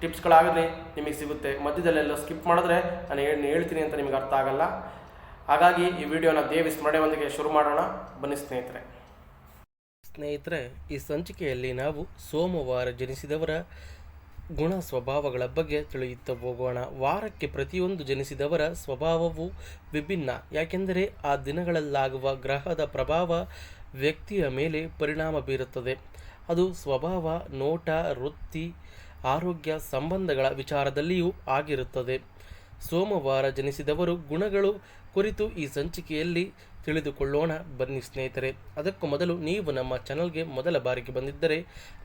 ಟಿಪ್ಸ್ಗಳಾಗಲಿ ನಿಮಗೆ ಸಿಗುತ್ತೆ. ಮಧ್ಯದಲ್ಲೆಲ್ಲ ಸ್ಕಿಪ್ ಮಾಡಿದ್ರೆ ನಾನು ಏನು ಹೇಳ್ತೀನಿ ಅಂತ ನಿಮಗೆ ಅರ್ಥ ಆಗಲ್ಲ. ಹಾಗಾಗಿ ಈ ವಿಡಿಯೋನ ದೇವಿ ಸ್ಮರಣೆಯೊಂದಿಗೆ ಶುರು ಮಾಡೋಣ. ಬನ್ನಿ ಸ್ನೇಹಿತರೆ. ಸ್ನೇಹಿತರೆ, ಈ ಸಂಚಿಕೆಯಲ್ಲಿ ನಾವು ಸೋಮವಾರ ಜನಿಸಿದವರ ಗುಣ ಸ್ವಭಾವಗಳ ಬಗ್ಗೆ ತಿಳಿಯುತ್ತಾ ಹೋಗೋಣ. ವಾರಕ್ಕೆ ಪ್ರತಿಯೊಂದು ಜನಿಸಿದವರ ಸ್ವಭಾವವು ವಿಭಿನ್ನ. ಯಾಕೆಂದರೆ ಆ ದಿನಗಳಲ್ಲಾಗುವ ಗ್ರಹದ ಪ್ರಭಾವ ವ್ಯಕ್ತಿಯ ಮೇಲೆ ಪರಿಣಾಮ ಬೀರುತ್ತದೆ. ಅದು ಸ್ವಭಾವ, ನೋಟ, ವೃತ್ತಿ ಆರೋಗ್ಯ ಸಂಬಂಧಗಳ ವಿಚಾರದಲ್ಲಿಯೂ ಆಗಿರುತ್ತದೆ. ಸೋಮವಾರ ಜನಿಸಿದವರು ಗುಣಗಳು ಕುರಿತು ಈ ಸಂಚಿಕೆಯಲ್ಲಿ ತಿಳಿದುಕೊಳ್ಳೋಣ. ಬನ್ನಿ ಸ್ನೇಹಿತರೆ, ಅದಕ್ಕೂ ಮೊದಲು ನೀವು ನಮ್ಮ ಚಾನಲ್ಗೆ ಮೊದಲ ಬಾರಿಗೆ ಬಂದಿದ್ದರೆ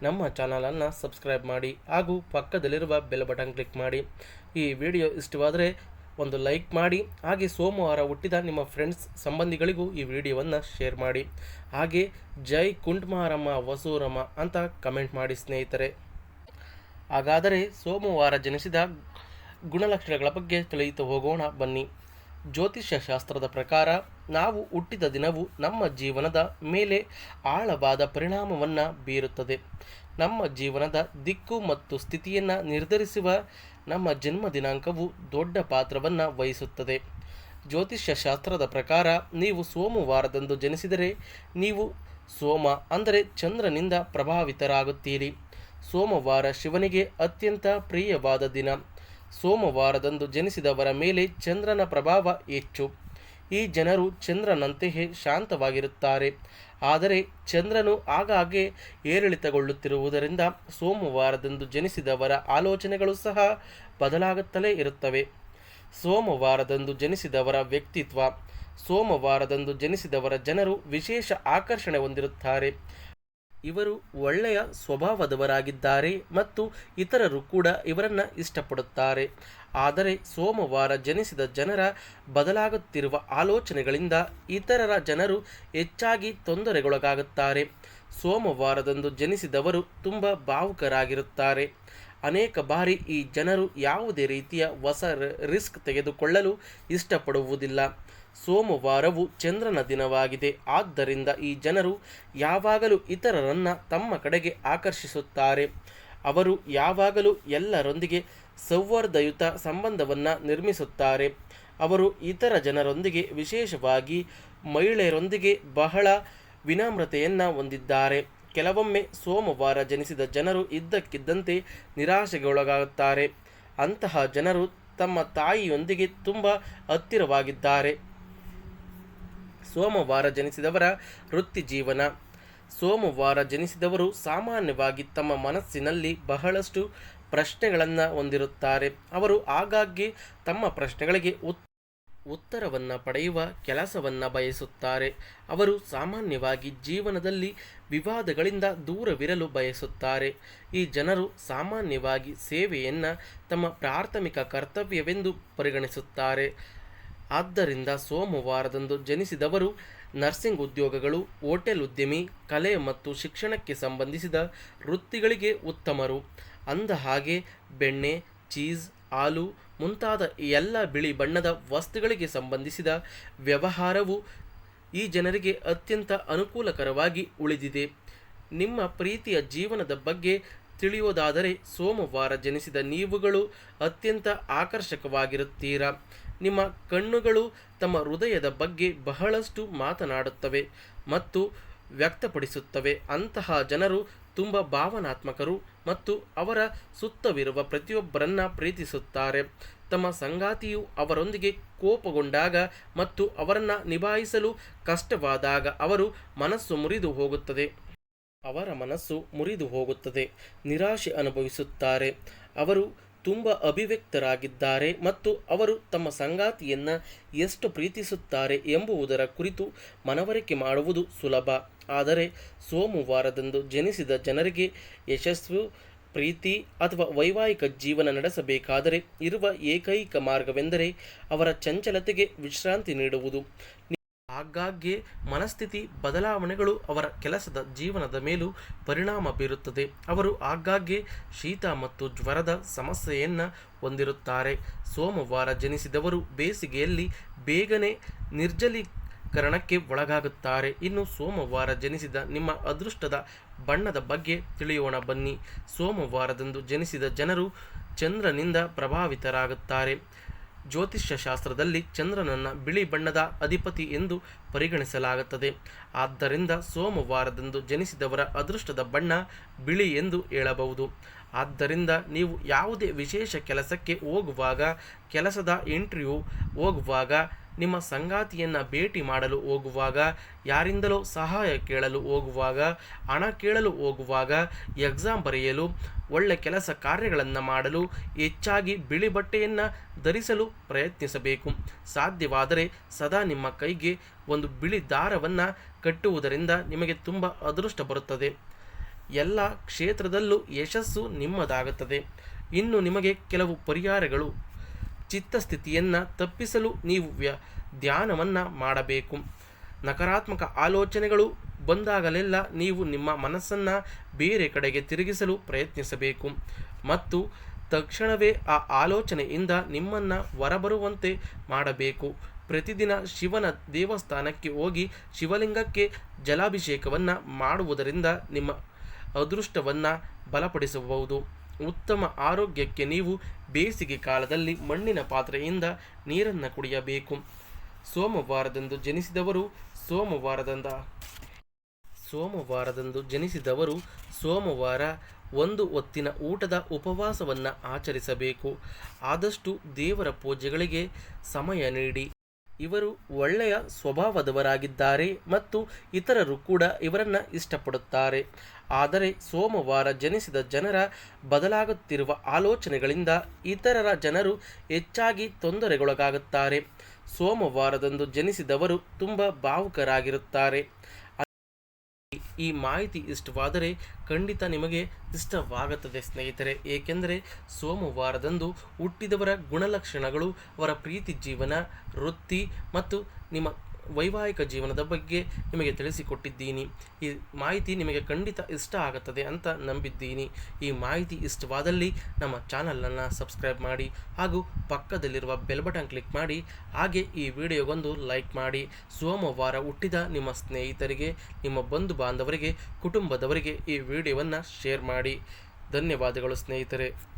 ನಮ್ಮ ಚಾನಲನ್ನು ಸಬ್ಸ್ಕ್ರೈಬ್ ಮಾಡಿ ಹಾಗೂ ಪಕ್ಕದಲ್ಲಿರುವ ಬೆಲ್ ಬಟನ್ ಕ್ಲಿಕ್ ಮಾಡಿ. ಈ ವಿಡಿಯೋ ಇಷ್ಟವಾದರೆ ಒಂದು ಲೈಕ್ ಮಾಡಿ, ಹಾಗೆ ಸೋಮವಾರ ಹುಟ್ಟಿದ ನಿಮ್ಮ ಫ್ರೆಂಡ್ಸ್, ಸಂಬಂಧಿಗಳಿಗೂ ಈ ವಿಡಿಯೋವನ್ನು ಶೇರ್ ಮಾಡಿ. ಹಾಗೆ ಜೈ ಕುಂಟ್ಮಾರಮ್ಮ, ವಸೂರಮ್ಮ ಅಂತ ಕಮೆಂಟ್ ಮಾಡಿ ಸ್ನೇಹಿತರೆ. ಹಾಗಾದರೆ ಸೋಮವಾರ ಜನಿಸಿದ ಗುಣಲಕ್ಷಣಗಳ ಬಗ್ಗೆ ತಿಳಿಯುತ್ತಾ ಹೋಗೋಣ, ಬನ್ನಿ. ಜ್ಯೋತಿಷ್ಯ ಶಾಸ್ತ್ರದ ಪ್ರಕಾರ, ನಾವು ಹುಟ್ಟಿದ ದಿನವು ನಮ್ಮ ಜೀವನದ ಮೇಲೆ ಆಳವಾದ ಪರಿಣಾಮವನ್ನು ಬೀರುತ್ತದೆ. ನಮ್ಮ ಜೀವನದ ದಿಕ್ಕು ಮತ್ತು ಸ್ಥಿತಿಯನ್ನು ನಿರ್ಧರಿಸುವ ನಮ್ಮ ಜನ್ಮ ದಿನಾಂಕವು ದೊಡ್ಡ ಪಾತ್ರವನ್ನು ವಹಿಸುತ್ತದೆ. ಜ್ಯೋತಿಷ್ಯ ಶಾಸ್ತ್ರದ ಪ್ರಕಾರ, ನೀವು ಸೋಮವಾರದಂದು ಜನಿಸಿದರೆ ನೀವು ಸೋಮ ಅಂದರೆ ಚಂದ್ರನಿಂದ ಪ್ರಭಾವಿತರಾಗುತ್ತೀರಿ. ಸೋಮವಾರ ಶಿವನಿಗೆ ಅತ್ಯಂತ ಪ್ರಿಯವಾದ ದಿನ. ಸೋಮವಾರದಂದು ಜನಿಸಿದವರ ಮೇಲೆ ಚಂದ್ರನ ಪ್ರಭಾವ ಹೆಚ್ಚು. ಈ ಜನರು ಚಂದ್ರನಂತೆಯೇ ಶಾಂತವಾಗಿರುತ್ತಾರೆ. ಆದರೆ ಚಂದ್ರನು ಆಗಾಗ್ಗೆ ಏರಿಳಿತಗೊಳ್ಳುತ್ತಿರುವುದರಿಂದ ಸೋಮವಾರದಂದು ಜನಿಸಿದವರ ಆಲೋಚನೆಗಳು ಸಹ ಬದಲಾಗುತ್ತಲೇ ಇರುತ್ತವೆ. ಸೋಮವಾರದಂದು ಜನಿಸಿದವರ ವ್ಯಕ್ತಿತ್ವ. ಸೋಮವಾರದಂದು ಜನಿಸಿದವರ ಜನರು ವಿಶೇಷ ಆಕರ್ಷಣೆ ಹೊಂದಿರುತ್ತಾರೆ. ಇವರು ಒಳ್ಳೆಯ ಸ್ವಭಾವದವರಾಗಿದ್ದಾರೆ ಮತ್ತು ಇತರರು ಕೂಡ ಇವರನ್ನು ಇಷ್ಟಪಡುತ್ತಾರೆ. ಆದರೆ ಸೋಮವಾರ ಜನಿಸಿದ ಜನರ ಬದಲಾಗುತ್ತಿರುವ ಆಲೋಚನೆಗಳಿಂದ ಇತರರ ಜನರು ಹೆಚ್ಚಾಗಿ ತೊಂದರೆಗೊಳಗಾಗುತ್ತಾರೆ. ಸೋಮವಾರದಂದು ಜನಿಸಿದವರು ತುಂಬ ಭಾವುಕರಾಗಿರುತ್ತಾರೆ. ಅನೇಕ ಬಾರಿ ಈ ಜನರು ಯಾವುದೇ ರೀತಿಯ ಹೊಸ ರಿಸ್ಕ್ ತೆಗೆದುಕೊಳ್ಳಲು ಇಷ್ಟಪಡುವುದಿಲ್ಲ. ಸೋಮವಾರವು ಚಂದ್ರನ ದಿನವಾಗಿದೆ. ಆದ್ದರಿಂದ ಈ ಜನರು ಯಾವಾಗಲೂ ಇತರರನ್ನು ತಮ್ಮ ಕಡೆಗೆ ಆಕರ್ಷಿಸುತ್ತಾರೆ. ಅವರು ಯಾವಾಗಲೂ ಎಲ್ಲರೊಂದಿಗೆ ಸೌಹಾರ್ದಯುತ ಸಂಬಂಧವನ್ನು ನಿರ್ಮಿಸುತ್ತಾರೆ. ಅವರು ಇತರ ಜನರೊಂದಿಗೆ ವಿಶೇಷವಾಗಿ ಮಹಿಳೆಯರೊಂದಿಗೆ ಬಹಳ ವಿನಮ್ರತೆಯನ್ನು ಹೊಂದಿದ್ದಾರೆ. ಕೆಲವೊಮ್ಮೆ ಸೋಮವಾರ ಜನಿಸಿದ ಜನರು ಇದ್ದಕ್ಕಿದ್ದಂತೆ ನಿರಾಶೆಗೊಳಗಾಗುತ್ತಾರೆ. ಅಂತಹ ಜನರು ತಮ್ಮ ತಾಯಿಯೊಂದಿಗೆ ತುಂಬ ಹತ್ತಿರವಾಗಿದ್ದಾರೆ. ಸೋಮವಾರ ಜನಿಸಿದವರ ವೃತ್ತಿ ಜೀವನ. ಸೋಮವಾರ ಜನಿಸಿದವರು ಸಾಮಾನ್ಯವಾಗಿ ತಮ್ಮ ಮನಸ್ಸಿನಲ್ಲಿ ಬಹಳಷ್ಟು ಪ್ರಶ್ನೆಗಳನ್ನು ಹೊಂದಿರುತ್ತಾರೆ. ಅವರು ಆಗಾಗ್ಗೆ ತಮ್ಮ ಪ್ರಶ್ನೆಗಳಿಗೆ ಉತ್, ಉತ್ತರವನ್ನು ಪಡೆಯುವ ಕೆಲಸವನ್ನು ಬಯಸುತ್ತಾರೆ. ಅವರು ಸಾಮಾನ್ಯವಾಗಿ ಜೀವನದಲ್ಲಿ ವಿವಾದಗಳಿಂದ ದೂರವಿರಲು ಬಯಸುತ್ತಾರೆ. ಈ ಜನರು ಸಾಮಾನ್ಯವಾಗಿ ಸೇವೆಯನ್ನು ತಮ್ಮ ಪ್ರಾಥಮಿಕ ಕರ್ತವ್ಯವೆಂದು ಪರಿಗಣಿಸುತ್ತಾರೆ. ಆದ್ದರಿಂದ ಸೋಮವಾರದಂದು ಜನಿಸಿದವರು ನರ್ಸಿಂಗ್ ಉದ್ಯೋಗಗಳು, ಹೋಟೆಲ್ ಉದ್ಯಮಿ, ಕಲೆ ಮತ್ತು ಶಿಕ್ಷಣಕ್ಕೆ ಸಂಬಂಧಿಸಿದ ವೃತ್ತಿಗಳಿಗೆ ಉತ್ತಮರು. ಅಂದ ಹಾಗೆ ಬೆಣ್ಣೆ, ಚೀಸ್, ಹಾಲು ಮುಂತಾದ ಎಲ್ಲ ಬಿಳಿ ಬಣ್ಣದ ವಸ್ತುಗಳಿಗೆ ಸಂಬಂಧಿಸಿದ ವ್ಯವಹಾರವು ಈ ಜನರಿಗೆ ಅತ್ಯಂತ ಅನುಕೂಲಕರವಾಗಿ ಉಳಿದಿದೆ. ನಿಮ್ಮ ಪ್ರೀತಿಯ ಜೀವನದ ಬಗ್ಗೆ ತಿಳಿಯೋದಾದರೆ ಸೋಮವಾರ ಜನಿಸಿದ ನೀವುಗಳು ಅತ್ಯಂತ ಆಕರ್ಷಕವಾಗಿರುತ್ತೀರಾ? ನಿಮ್ಮ ಕಣ್ಣುಗಳು ತಮ್ಮ ಹೃದಯದ ಬಗ್ಗೆ ಬಹಳಷ್ಟು ಮಾತನಾಡುತ್ತವೆ ಮತ್ತು ವ್ಯಕ್ತಪಡಿಸುತ್ತವೆ. ಅಂತಹ ಜನರು ತುಂಬ ಭಾವನಾತ್ಮಕರು ಮತ್ತು ಅವರ ಸುತ್ತವಿರುವ ಪ್ರತಿಯೊಬ್ಬರನ್ನ ಪ್ರೀತಿಸುತ್ತಾರೆ. ತಮ್ಮ ಸಂಗಾತಿಯು ಅವರೊಂದಿಗೆ ಕೋಪಗೊಂಡಾಗ ಮತ್ತು ಅವರನ್ನು ನಿಭಾಯಿಸಲು ಕಷ್ಟವಾದಾಗ ಅವರು ಮನಸ್ಸು ಮುರಿದು ಹೋಗುತ್ತದೆ. ಅವರ ಮನಸ್ಸು ಮುರಿದು ಹೋಗುತ್ತದೆ. ನಿರಾಶೆ ಅನುಭವಿಸುತ್ತಾರೆ. ಅವರು ತುಂಬ ಅಭಿವ್ಯಕ್ತರಾಗಿದ್ದಾರೆ ಮತ್ತು ಅವರು ತಮ್ಮ ಸಂಗಾತಿಯನ್ನು ಎಷ್ಟು ಪ್ರೀತಿಸುತ್ತಾರೆ ಎಂಬುವುದರ ಕುರಿತು ಮನವರಿಕೆ ಮಾಡುವುದು ಸುಲಭ. ಆದರೆ ಸೋಮವಾರದಂದು ಜನಿಸಿದ ಜನರಿಗೆ ಯಶಸ್ಸು, ಪ್ರೀತಿ ಅಥವಾ ವೈವಾಹಿಕ ಜೀವನ ನಡೆಸಬೇಕಾದರೆ ಇರುವ ಏಕೈಕ ಮಾರ್ಗವೆಂದರೆ ಅವರ ಚಂಚಲತೆಗೆ ವಿಶ್ರಾಂತಿ ನೀಡುವುದು. ಆಗಾಗ್ಗೆ ಮನಸ್ಥಿತಿ ಬದಲಾವಣೆಗಳು ಅವರ ಕೆಲಸದ ಜೀವನದ ಮೇಲೂ ಪರಿಣಾಮ ಬೀರುತ್ತದೆ. ಅವರು ಆಗಾಗ್ಗೆ ಶೀತ ಮತ್ತು ಜ್ವರದ ಸಮಸ್ಯೆಯನ್ನು ಹೊಂದಿರುತ್ತಾರೆ. ಸೋಮವಾರ ಜನಿಸಿದವರು ಬೇಸಿಗೆಯಲ್ಲಿ ಬೇಗನೆ ನಿರ್ಜಲೀಕರಣಕ್ಕೆ ಒಳಗಾಗುತ್ತಾರೆ. ಇನ್ನು ಸೋಮವಾರ ಜನಿಸಿದ ನಿಮ್ಮ ಅದೃಷ್ಟದ ಬಣ್ಣದ ಬಗ್ಗೆ ತಿಳಿಯೋಣ ಬನ್ನಿ. ಸೋಮವಾರದಂದು ಜನಿಸಿದ ಜನರು ಚಂದ್ರನಿಂದ ಪ್ರಭಾವಿತರಾಗುತ್ತಾರೆ. ಜ್ಯೋತಿಷ್ಯ ಶಾಸ್ತ್ರದಲ್ಲಿ ಚಂದ್ರನನ್ನು ಬಿಳಿ ಬಣ್ಣದ ಅಧಿಪತಿ ಎಂದು ಪರಿಗಣಿಸಲಾಗುತ್ತದೆ. ಆದ್ದರಿಂದ ಸೋಮವಾರದಂದು ಜನಿಸಿದವರ ಅದೃಷ್ಟದ ಬಣ್ಣ ಬಿಳಿ ಎಂದು ಹೇಳಬಹುದು. ಆದ್ದರಿಂದ ನೀವು ಯಾವುದೇ ವಿಶೇಷ ಕೆಲಸಕ್ಕೆ ಹೋಗುವಾಗ, ಕೆಲಸದ ಇಂಟರ್ವ್ಯೂ ಹೋಗುವಾಗ ನಿಮ್ಮ ಸಂಗಾತಿಯನ್ನು ಭೇಟಿ ಮಾಡಲು ಹೋಗುವಾಗ, ಯಾರಿಂದಲೋ ಸಹಾಯ ಕೇಳಲು ಹೋಗುವಾಗ, ಹಣ ಕೇಳಲು ಹೋಗುವಾಗ ಎಕ್ಸಾಮ್ ಬರೆಯಲು, ಒಳ್ಳೆ ಕೆಲಸ ಕಾರ್ಯಗಳನ್ನು ಮಾಡಲು ಹೆಚ್ಚಾಗಿ ಬಿಳಿ ಬಟ್ಟೆಯನ್ನು ಧರಿಸಲು ಪ್ರಯತ್ನಿಸಬೇಕು. ಸಾಧ್ಯವಾದರೆ ಸದಾ ನಿಮ್ಮ ಕೈಗೆ ಒಂದು ಬಿಳಿ ದಾರವನ್ನು ಕಟ್ಟುವುದರಿಂದ ನಿಮಗೆ ತುಂಬ ಅದೃಷ್ಟ ಬರುತ್ತದೆ. ಎಲ್ಲ ಕ್ಷೇತ್ರದಲ್ಲೂ ಯಶಸ್ಸು ನಿಮ್ಮದಾಗುತ್ತದೆ. ಇನ್ನು ನಿಮಗೆ ಕೆಲವು ಪರಿಹಾರಗಳು ಚಿತ್ತಸ್ಥಿತಿಯನ್ನು ತಪ್ಪಿಸಲು ನೀವು ವ್ಯ ಧ್ಯಾನವನ್ನು ಮಾಡಬೇಕು. ನಕಾರಾತ್ಮಕ ಆಲೋಚನೆಗಳು ಬಂದಾಗಲೆಲ್ಲ ನೀವು ನಿಮ್ಮ ಮನಸ್ಸನ್ನು ಬೇರೆ ಕಡೆಗೆ ತಿರುಗಿಸಲು ಪ್ರಯತ್ನಿಸಬೇಕು. ಮತ್ತು ತಕ್ಷಣವೇ ಆ ಆಲೋಚನೆಯಿಂದ ನಿಮ್ಮನ್ನು ಹೊರಬರುವಂತೆ ಮಾಡಬೇಕು. ಪ್ರತಿದಿನ ಶಿವನ ದೇವಸ್ಥಾನಕ್ಕೆ ಹೋಗಿ ಶಿವಲಿಂಗಕ್ಕೆ ಜಲಾಭಿಷೇಕವನ್ನು ಮಾಡುವುದರಿಂದ ನಿಮ್ಮ ಅದೃಷ್ಟವನ್ನು ಬಲಪಡಿಸಬಹುದು. ಉತ್ತಮ ಆರೋಗ್ಯಕ್ಕೆ ನೀವು ಬೇಸಿಗೆ ಕಾಲದಲ್ಲಿ ಮಣ್ಣಿನ ಪಾತ್ರೆಯಿಂದ ನೀರನ್ನು ಕುಡಿಯಬೇಕು. ಸೋಮವಾರದಂದು ಜನಿಸಿದವರು ಸೋಮವಾರದಂದ ಸೋಮವಾರದಂದು ಜನಿಸಿದವರು ಸೋಮವಾರ ಒಂದು ಹೊತ್ತಿನ ಊಟದ ಉಪವಾಸವನ್ನು ಆಚರಿಸಬೇಕು. ಆದಷ್ಟು ದೇವರ ಪೂಜೆಗಳಿಗೆ ಸಮಯ ನೀಡಿ ಇವರು ಒಳ್ಳೆಯ ಸ್ವಭಾವದವರಾಗಿದ್ದಾರೆ ಮತ್ತು ಇತರರು ಕೂಡ ಇವರನ್ನು ಇಷ್ಟಪಡುತ್ತಾರೆ. ಆದರೆ ಸೋಮವಾರ ಜನಿಸಿದ ಜನರ ಬದಲಾಗುತ್ತಿರುವ ಆಲೋಚನೆಗಳಿಂದ ಇತರರ ಜನರು ಹೆಚ್ಚಾಗಿ ತೊಂದರೆಗೊಳಗಾಗುತ್ತಾರೆ. ಸೋಮವಾರದಂದು ಜನಿಸಿದವರು ತುಂಬ ಭಾವುಕರಾಗಿರುತ್ತಾರೆ. ಈ ಮಾಹಿತಿ ಇಷ್ಟವಾದರೆ ಖಂಡಿತ ನಿಮಗೆ ಇಷ್ಟವಾಗುತ್ತದೆ ಸ್ನೇಹಿತರೆ. ಏಕೆಂದರೆ ಸೋಮವಾರದಂದು ಹುಟ್ಟಿದವರ ಗುಣಲಕ್ಷಣಗಳು, ಅವರ ಪ್ರೀತಿ ಜೀವನ, ವೃತ್ತಿ ಮತ್ತು ನಿಮ್ಮ ವೈವಾಹಿಕ ಜೀವನದ ಬಗ್ಗೆ ನಿಮಗೆ ತಿಳಿಸಿಕೊಟ್ಟಿದ್ದೀನಿ. ಈ ಮಾಹಿತಿ ನಿಮಗೆ ಖಂಡಿತ ಇಷ್ಟ ಆಗುತ್ತದೆ ಅಂತ ನಂಬಿದ್ದೀನಿ. ಈ ಮಾಹಿತಿ ಇಷ್ಟವಾದಲ್ಲಿ ನಮ್ಮ ಚಾನಲನ್ನು ಸಬ್ಸ್ಕ್ರೈಬ್ ಮಾಡಿ ಹಾಗೂ ಪಕ್ಕದಲ್ಲಿರುವ ಬೆಲ್ ಬಟನ್ ಕ್ಲಿಕ್ ಮಾಡಿ. ಹಾಗೆ ಈ ವಿಡಿಯೋಗೊಂದು ಲೈಕ್ ಮಾಡಿ. ಸೋಮವಾರ ಹುಟ್ಟಿದ ನಿಮ್ಮ ಸ್ನೇಹಿತರಿಗೆ, ನಿಮ್ಮ ಬಂಧು ಬಾಂಧವರಿಗೆ, ಕುಟುಂಬದವರಿಗೆ ಈ ವಿಡಿಯೋವನ್ನು ಶೇರ್ ಮಾಡಿ. ಧನ್ಯವಾದಗಳು ಸ್ನೇಹಿತರೆ.